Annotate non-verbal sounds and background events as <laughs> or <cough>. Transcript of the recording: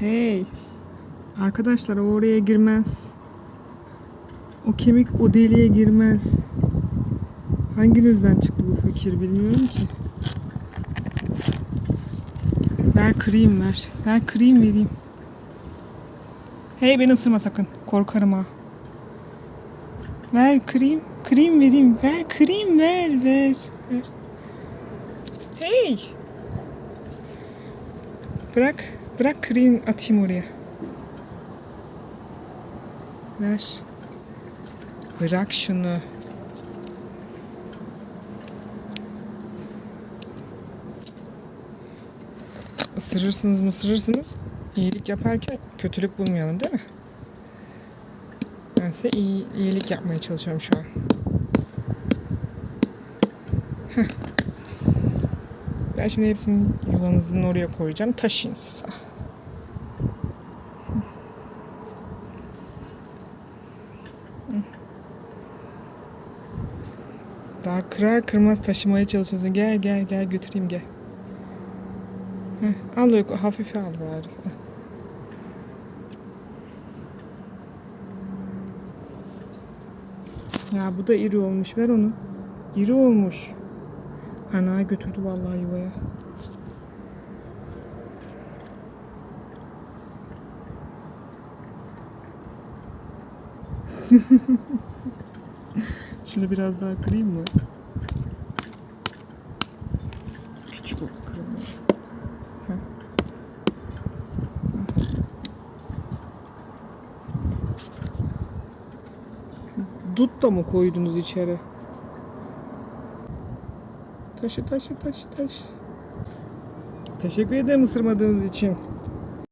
Hey. Arkadaşlar o oraya girmez. O kemik o deliğe girmez. Hanginizden çıktı bu fikir bilmiyorum ki. Ver kırayım ver. Ver kırayım vereyim. Hey beni ısırma sakın. Korkarım ha. Ver kırayım. Kırayım vereyim. Ver kırayım ver ver. ver. Hey. Bırak. Bırak kırayım atayım oraya. Ver. Bırak şunu. Isırırsınız mı ısırırsınız. İyilik yaparken kötülük bulmayalım değil mi? Ben size iyi, iyilik yapmaya çalışıyorum şu an. Heh. Ben şimdi hepsini yuvanızın oraya koyacağım. Taşıyın siz. Daha kırar kırmaz taşımaya çalışıyorsun. Gel gel gel götüreyim gel. Heh, al da hafife al bari. Ya bu da iri olmuş. Ver onu. İri olmuş. Ana götürdü vallahi yuvaya. <laughs> Şunu biraz daha kırayım mı? Küçük o kırılma. Dut da mı koydunuz içeri? Taşı taşı taşı taşı. Teşekkür ederim ısırmadığınız için.